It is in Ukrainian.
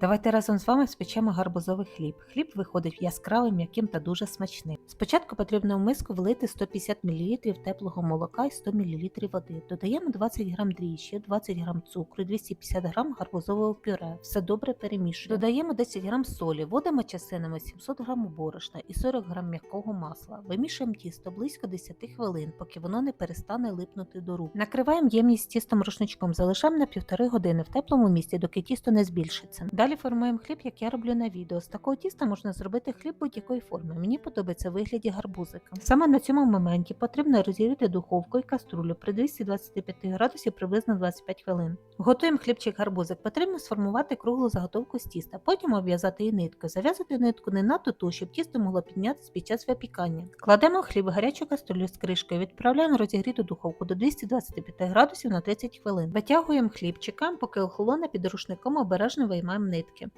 Давайте разом з вами спечемо гарбузовий хліб. Хліб виходить яскравим, м'яким та дуже смачним. Спочатку потрібно в миску влити 150 мл теплого молока і 100 мл води. Додаємо 20 г дріжджів, 20 г цукру, 250 г гарбузового пюре. Все добре перемішуємо. Додаємо 10 г солі, вводимо частинами 700 г борошна і 40 г м'якого масла. Вимішуємо тісто близько 10 хвилин, поки воно не перестане липнути до рук. Накриваємо ємність тістом рушничком, залишаємо на півтори години в теплому місці, доки тісто не збільшиться. Далі формуємо хліб, як я роблю на відео. З такого тіста можна зробити хліб будь-якої форми. Мені подобається в вигляді гарбузика. Саме на цьому моменті потрібно розігріти духовку і каструлю при 225 градусів приблизно 25 хвилин. Готуємо хлібчик гарбузик. Потрібно сформувати круглу заготовку з тіста, потім обв'язати її ниткою. Зав'язати нитку не надто ту, щоб тісто могло піднятися під час випікання. Кладемо хліб в гарячу каструлю з кришкою, відправляємо розігріту духовку до 225 градусів на 30 хвилин. Витягуємо хліб, чекаємо, поки охолоне під рушником обережно виймаємо нитки.